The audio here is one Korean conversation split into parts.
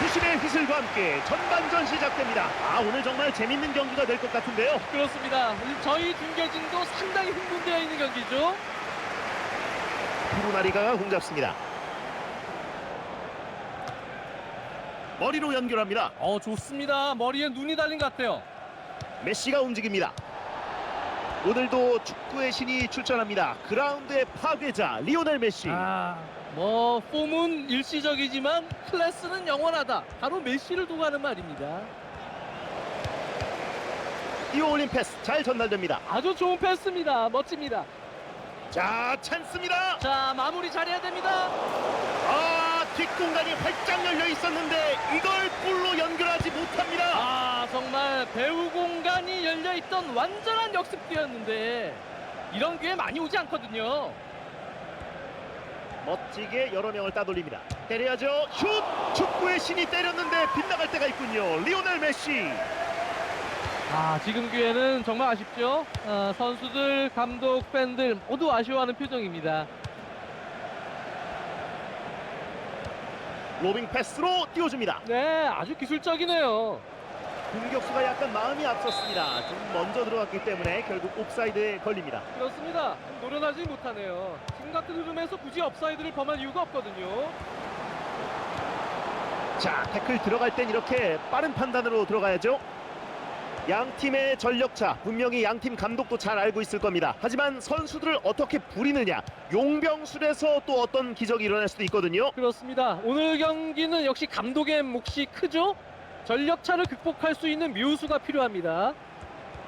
주심의 휘슬과 함께 전반전 시작됩니다. 아 오늘 정말 재밌는 경기가 될 것 같은데요. 그렇습니다. 저희 중계진도 상당히 흥분되어 있는 경기죠. 브루나리가가 공 잡습니다. 머리로 연결합니다. 어 좋습니다. 머리에 눈이 달린 것 같아요. 메시가 움직입니다. 오늘도 축구의 신이 출전합니다. 그라운드의 파괴자 리오넬 메시. 아, 뭐 폼은 일시적이지만 클래스는 영원하다. 바로 메시를 두고 하는 말입니다. 뛰어올린 패스 잘 전달됩니다. 아주 좋은 패스입니다. 멋집니다. 자 찬스입니다. 자 마무리 잘해야 됩니다. 아 뒷공간이 활짝 열려 있었는데 이걸 골로 연결하지 못합니다. 아 정말 배우 공간이 열려 있던 완전한 역습기였는데 이런 기회 많이 오지 않거든요. 멋지게 여러 명을 따돌립니다. 때려야죠. 슛! 축구의 신이 때렸는데 빗나갈 때가 있군요. 리오넬 메시. 아 지금 기회는 정말 아쉽죠. 어, 선수들, 감독, 팬들 모두 아쉬워하는 표정입니다. 로빙 패스로 띄워줍니다. 네, 아주 기술적이네요. 공격수가 약간 마음이 앞섰습니다. 좀 먼저 들어갔기 때문에 결국 옵사이드에 걸립니다. 그렇습니다. 좀 노련하지 못하네요. 지금 같은 흐름에서 굳이 업사이드를 범할 이유가 없거든요. 자, 태클 들어갈 땐 이렇게 빠른 판단으로 들어가야죠. 양 팀의 전력차 분명히 양 팀 감독도 잘 알고 있을 겁니다. 하지만 선수들을 어떻게 부리느냐, 용병술에서 또 어떤 기적이 일어날 수도 있거든요. 그렇습니다. 오늘 경기는 역시 감독의 몫이 크죠. 전력차를 극복할 수 있는 묘수가 필요합니다.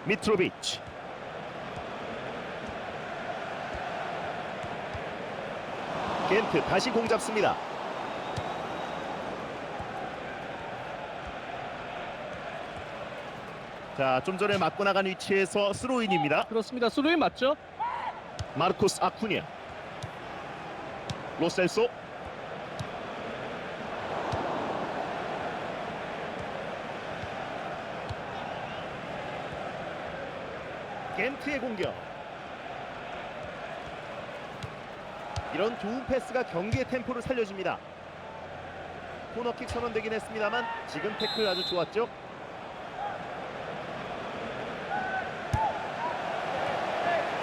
미트로비치. 겐트 다시 공 잡습니다. 자, 좀 전에 맞고 나간 위치에서 스로인입니다. 그렇습니다. 스루인 맞죠? 마르코스 아쿠니아. 로셀소. 겐트의 공격. 이런 좋은 패스가 경기의 템포를 살려줍니다. 코너킥 선언되긴 했습니다만 지금 태클 아주 좋았죠.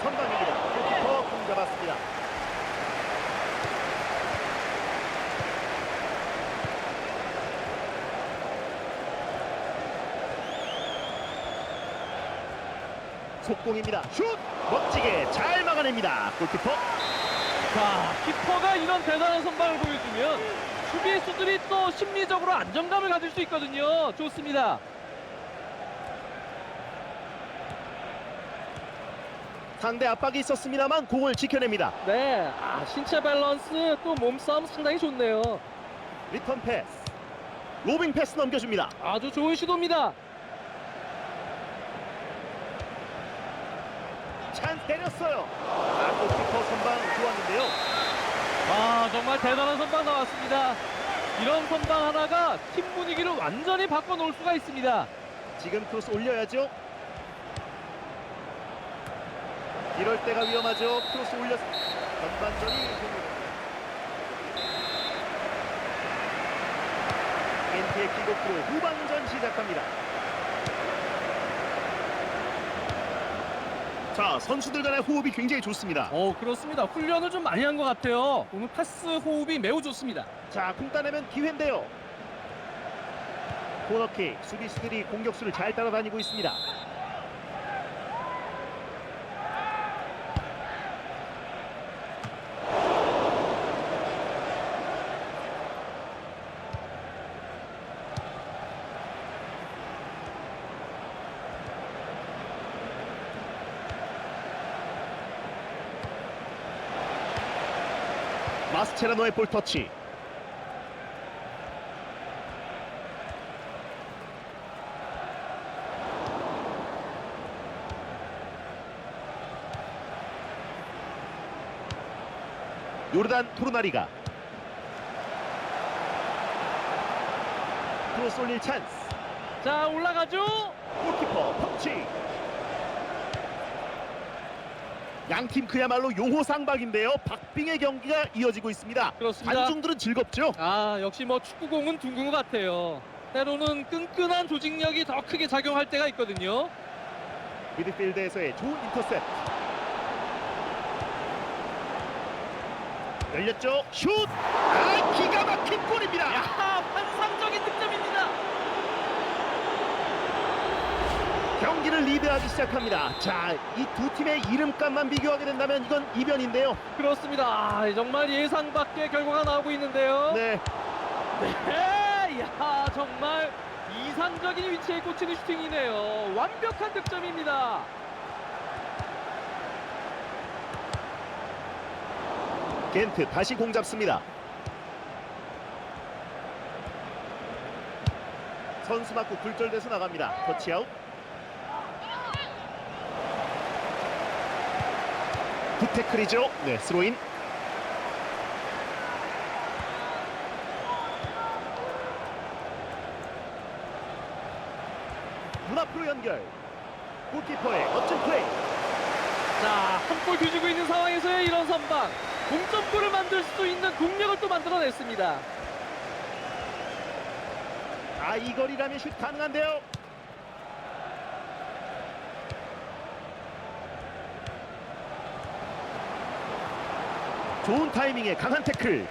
선방입니다. 골키퍼 공 잡았습니다. 속공입니다. 슛! 멋지게 잘 막아냅니다. 골키퍼 자, 키퍼가 이런 대단한 선방을 보여주면 수비수들이 또 심리적으로 안정감을 가질 수 있거든요. 좋습니다. 상대 압박이 있었습니다만 공을 지켜냅니다. 네, 아, 신체 밸런스 또 몸싸움 상당히 좋네요. 리턴 패스. 로빙 패스 넘겨줍니다. 아주 좋은 시도입니다. 찬스 때렸어요. 아, 골키퍼 선방 좋았는데요. 아, 정말 대단한 선방 나왔습니다. 이런 선방 하나가 팀 분위기를 완전히 바꿔놓을 수가 있습니다. 지금 크로스 올려야죠. 이럴 때가 위험하죠. 크로스 올렸. 전반전이. 겐트의 킥오프로 후반전 시작합니다. 자, 선수들 간의 호흡이 굉장히 좋습니다. 어, 그렇습니다. 훈련을 좀 많이 한 것 같아요. 오늘 패스 호흡이 매우 좋습니다. 자, 공 따내면 기회인데요. 코너킥, 수비수들이 공격수를 잘 따라다니고 있습니다. 마스체라노의 볼 터치. 요르단 토르나리가 크로스 올릴 찬스 자, 올라가죠. 골키퍼 펀치 양팀 그야말로 용호상박인데요. 박빙의 경기가 이어지고 있습니다. 그렇습니다. 관중들은 즐겁죠. 아 역시 뭐 축구공은 둥근 것 같아요. 때로는 끈끈한 조직력이 더 크게 작용할 때가 있거든요. 미드필드에서의 좋은 인터셉트. 열렸죠. 슛! 아, 기가 막힌 골입니다. 야 환상적인 득점입니다. 경기를 리드하기 시작합니다. 자, 이 두 팀의 이름값만 비교하게 된다면 이건 이변인데요. 그렇습니다. 아, 정말 예상 밖의 결과가 나오고 있는데요. 네, 네, 야 정말 이상적인 위치에 꽂히는 슈팅이네요. 완벽한 득점입니다. 겐트 다시 공 잡습니다. 선수 맞고 굴절돼서 나갑니다. 터치아웃. 굿태클이죠. 네, 스로인. 문 앞으로 연결. 골키퍼의 멋진 플레이. 자, 한 골 뒤지고 있는 상황에서의 이런 선방. 동점골을 만들 수 있는 동력을 또 만들어냈습니다. 아, 이 거리라면 슛 가능한데요. 좋은 타이밍에 강한 태클.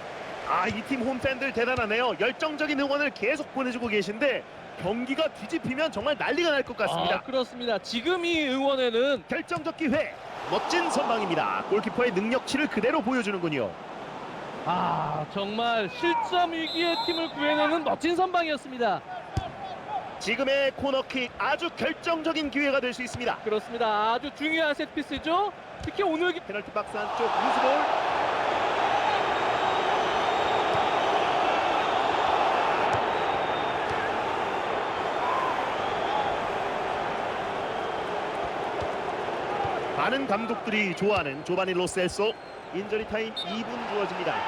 아, 이 팀 홈팬들 대단하네요. 열정적인 응원을 계속 보내주고 계신데 경기가 뒤집히면 정말 난리가 날 것 같습니다. 아, 그렇습니다. 지금 이 응원에는 결정적 기회. 멋진 선방입니다. 골키퍼의 능력치를 그대로 보여주는군요. 아, 정말 실점 위기의 팀을 구해내는 멋진 선방이었습니다. 지금의 코너킥 아주 결정적인 기회가 될 수 있습니다. 그렇습니다. 아주 중요한 세트피스죠. 특히 오늘 기- 페널티 박스 안쪽 우스볼 많은 감독들이 좋아하는 조바니 로셀소 인저리 타임 2분 주어집니다.